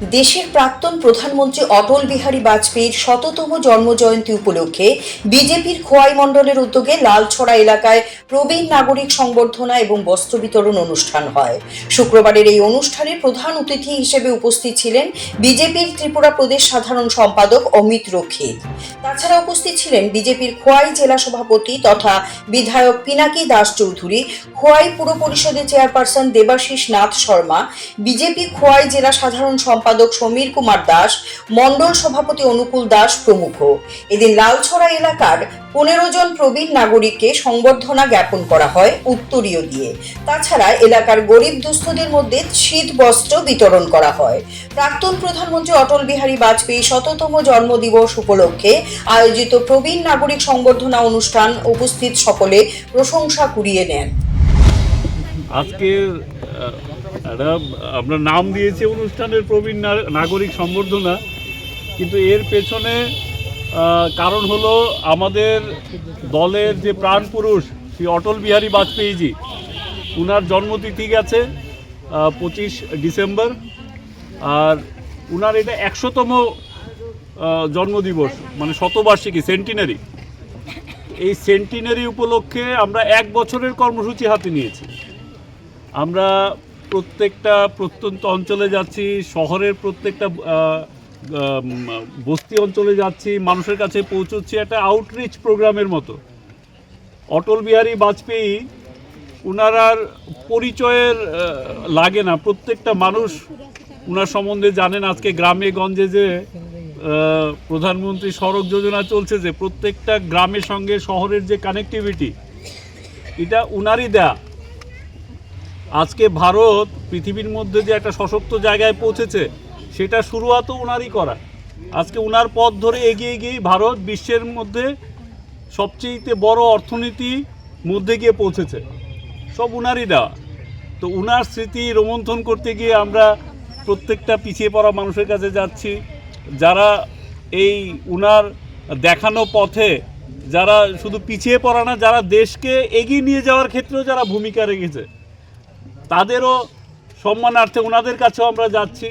দেশের প্রাক্তন প্রধানমন্ত্রী অটল বিহারী বাজপেয়ীর শততম জন্মজয়ন্তী উপলক্ষে বিজেপির খোয়াই মণ্ডলের উদ্যোগে লালছড়া এলাকায় প্রবীণ নাগরিক সংবর্ধনা এবং বস্ত্র বিতরণ অনুষ্ঠান হয়। শুক্রবারের এই অনুষ্ঠানে প্রধান অতিথি হিসেবে উপস্থিত ছিলেন বিজেপির ত্রিপুরা প্রদেশ সাধারণ সম্পাদক অমিত রক্ষিত তাছাড়া উপস্থিত ছিলেন বিজেপির খোয়াই জেলা সভাপতি তথা বিধায়ক পিনাকি দাস চৌধুরী খোয়াই পুর পরিষদের চেয়ারপারসন দেবাশিস নাথ শর্মা, বিজেপি খোয়াই জেলা সাধারণ সম্পাদক সমীর কুমার দাস, মণ্ডল সভাপতি অনুকূল দাস প্রমুখ। এদিন লালছড়া এলাকার পনেরো জন প্রবীণ নাগরিককে সংবর্ধনা জ্ঞাপন করা হয় উত্তরীয় দিয়ে। তাছাড়া এলাকার গরিব দুস্থদের মধ্যে শীত বস্ত্র বিতরণ করা হয়। প্রাক্তন প্রধানমন্ত্রী অটল বিহারী বাজপেয়ী শততম জন্মদিবস উপলক্ষে আয়োজিত প্রবীণ নাগরিক সংবর্ধনা অনুষ্ঠান উপস্থিত সকলে প্রশংসা কুড়িয়ে নেন। আজকে আমরা নাম দিয়েছি অনুষ্ঠানের প্রবীণ নাগরিক সম্বর্ধনা, কিন্তু এর পেছনে কারণ হলো আমাদের দলের যে প্রাণ পুরুষ, শ্রী অটল বিহারী বাজপেয়ীজি, উনার জন্মতিথি গেছে পঁচিশ ডিসেম্বর, আর উনার এটা একশোতম জন্মদিবস মানে শতবার্ষিকী সেন্টিনারি এই সেন্টিনারি উপলক্ষে আমরা এক বছরের কর্মসূচি হাতে নিয়েছি। আমরা প্রত্যেকটা প্রত্যন্ত অঞ্চলে যাচ্ছি, শহরের প্রত্যেকটা বস্তি অঞ্চলে যাচ্ছি, মানুষের কাছে পৌঁছচ্ছি একটা আউটরিচ প্রোগ্রামের মতো। অটল বিহারী বাজপেয়ী উনার পরিচয়ের লাগে না। প্রত্যেকটা মানুষ উনার সম্বন্ধে জানেন আজকে গ্রামে গঞ্জে যে প্রধানমন্ত্রী সড়ক যোজনা চলছে যে, প্রত্যেকটা গ্রামের সঙ্গে শহরের যে কানেক্টিভিটি এটা উনারই দেয়া। আজকে ভারত পৃথিবীর মধ্যে যে একটা সশক্ত জায়গায় পৌঁছেছে, সেটা শুরুয়াতও ওনারই করা। আজকে ওনার পথ ধরে এগিয়ে গিয়ে ভারত বিশ্বের মধ্যে সবচেয়ে বড় অর্থনীতি মধ্যে গিয়ে পৌঁছেছে। সব উনারই দেওয়া। তো উনার স্মৃতি রোমন্থন করতে গিয়ে আমরা প্রত্যেকটা পিছিয়ে পড়া মানুষের কাছে যাচ্ছি। যারা এই উনার দেখানো পথে, যারা শুধু পিছিয়ে পড়া না, যারা দেশকে এগিয়ে নিয়ে যাওয়ার ক্ষেত্রেও যারা ভূমিকা রেখেছে। তাদেরও সম্মানার্থে ওনাদের কাছেও আমরা যাচ্ছি।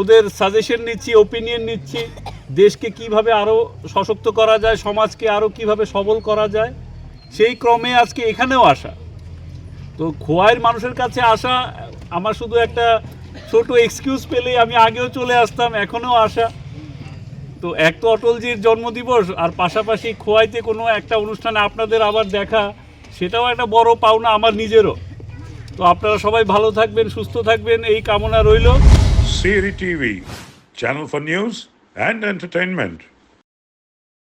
ওদের সাজেশন নিচ্ছি ওপিনিয়ন নিচ্ছি, দেশকে কীভাবে আরও সশক্ত করা যায়, সমাজকে আরও কীভাবে সবল করা যায়, সেই ক্রমে আজকে এখানেও আসা। তো খোয়াইয়ের মানুষের কাছে আসা, আমার শুধু একটা ছোট এক্সকিউজ পেলেই আমি আগেও চলে আসতাম, এখনও আসা। তো এক তো অটলজির জন্মদিবস, আর পাশাপাশি খোয়াইতে কোনো একটা অনুষ্ঠানে আপনাদের আবার দেখা, সেটাও একটা বড় পাওনা আমার নিজেরও। তো আপনারা সবাই ভালো থাকবেন, সুস্থ থাকবেন, এই কামনা রইল। Siri TV, channel for news and entertainment